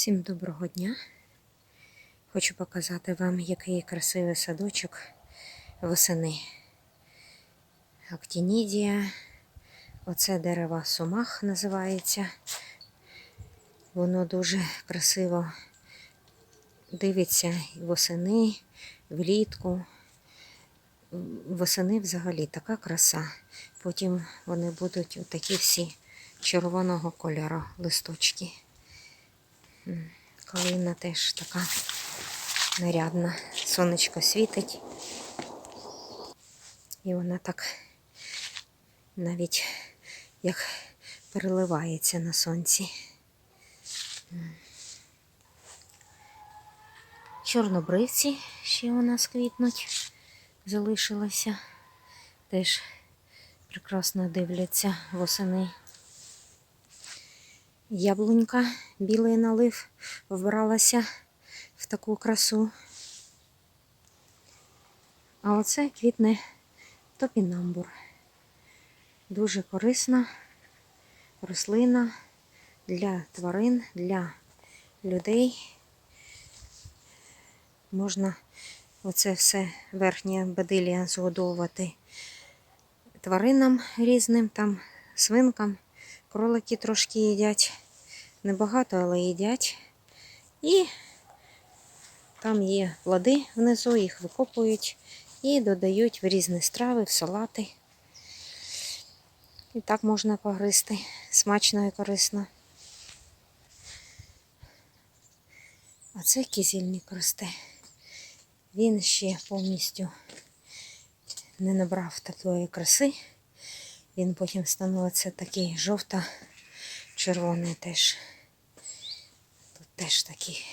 Всім доброго дня! Хочу показати вам, який красивий садочок восени. Актінідія. Оце дерево сумах називається. Воно дуже красиво дивиться восени, влітку. Восени взагалі така краса. Потім вони будуть отакі всі червоного кольору листочки. Калина теж така нарядна. Сонечко світить. І вона так навіть як переливається на сонці. Чорнобривці ще у нас квітнуть, залишилося. Теж прекрасно дивляться восени. Яблунька, білий налив, вбралася в таку красу. А оце квітне топінамбур. Дуже корисна рослина для тварин, для людей. Можна оце все верхнє бадилля згодовувати тваринам різним, там свинкам. Кролики трошки їдять. Небагато, але їдять. І там є плоди внизу, їх викопують і додають в різні страви, в салати. І так можна погризти. Смачно і корисно. А це кизільник росте. Він ще повністю не набрав такої краси. Він потім становиться такий жовто-червоний теж. Тут теж такий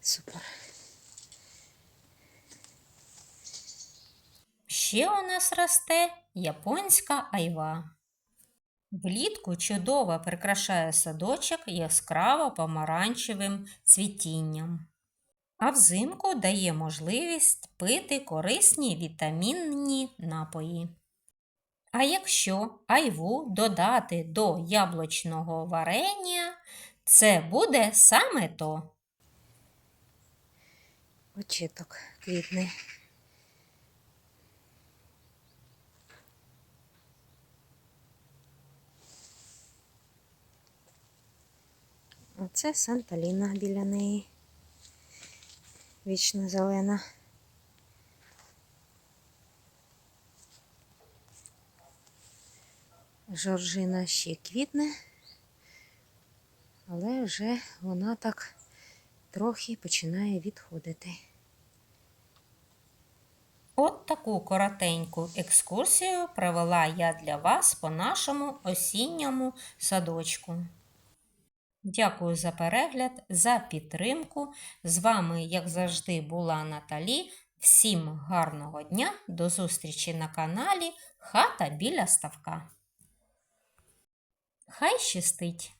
супер. Ще у нас росте японська айва. Влітку чудово прикрашає садочок яскраво помаранчевим цвітінням. А взимку дає можливість пити корисні вітамінні напої. А якщо айву додати до яблучного варення, це буде саме то. Очіток квітне. Оце Санталіна біля неї. Вічно зелена. Жоржина ще квітне, але вже вона так трохи починає відходити. От таку коротеньку екскурсію провела я для вас по нашому осінньому садочку. Дякую за перегляд, за підтримку. З вами, як завжди, була Наталі. Всім гарного дня, до зустрічі на каналі Хата біля ставка. Хай щастить!